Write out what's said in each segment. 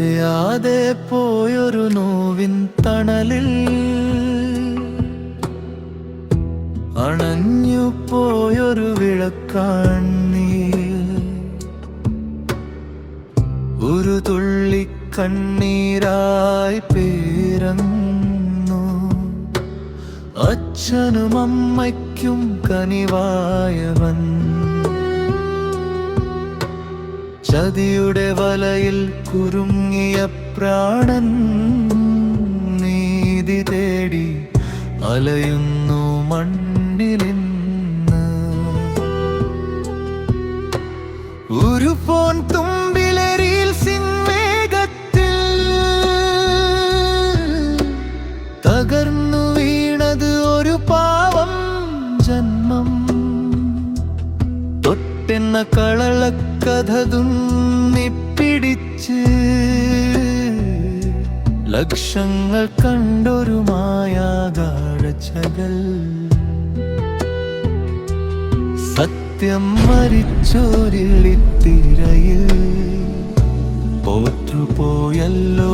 അറിയാതെ പോയൊരു നോവിൻ തണലിൽ അണഞ്ഞു പോയൊരു വിളക്കാണ്ണീ ഒരു തുള്ളി കണ്ണീരായി പേരന്നു. അച്ഛനും അമ്മയ്ക്കും കനിവായവൻ. ചതിയുടെ വലയിൽ കുരുങ്ങിയ പ്രാണൻ നീതി തേടി അലയുന്നു മണ്ണിലിന്ന്. ഒരു ഫോൺ തുമ്പിലെ റീൽസിൻ തകർന്നു വീണത് ഒരു പാവം ജന്മം. തൊട്ടെന്ന കളളക്കഥ തുന്നിപ്പിടിച്ച് ലക്ഷങ്ങൾ കണ്ടൊരു മായാകാഴ്ചകൾ സത്യം മരിച്ചോരിളിത്തിരയിൽ പോറ്റുപോയല്ലോ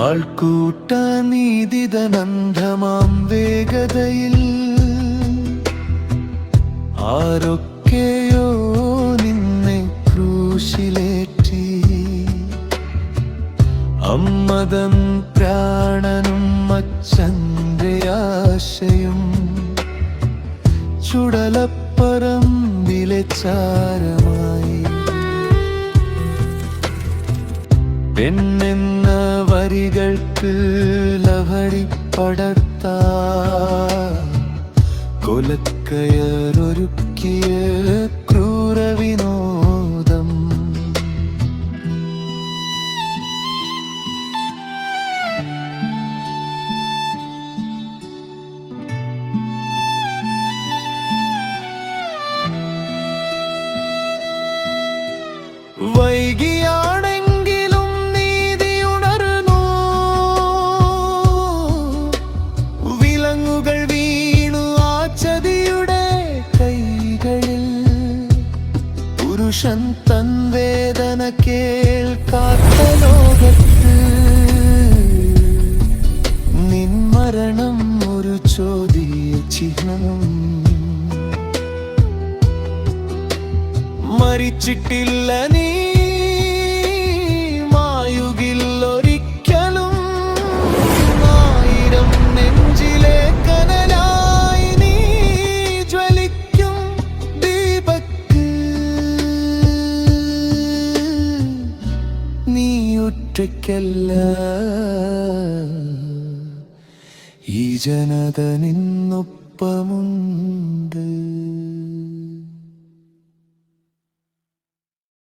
ആൾക്കൂട്ട നീതിതനന്ധമാം വേഗതയിൽ ആരൊക്കെയോ നിന്നെ ക്രൂശിലേറ്റി. അമ്മതം പ്രാണനും അച്ഛന്റെ ആശയും ചുടലപ്പറം ചാരമായി പെണ്ണെന്ന വരികൾക്ക് ലഹരി പടർത്ത കൊലക്കയറൊരുക്കിയ ക്രൂരവിനോദം കേൾക്കാത്ത ലോകത്ത് നിൻ മരണം ഒരു ചോദ്യ ചിഹ്നം മരിച്ചിട്ടില്ല നീ. ഒറ്റയ്ക്കല്ല. ഈ ജനത നിന്നൊപ്പമുണ്ട്.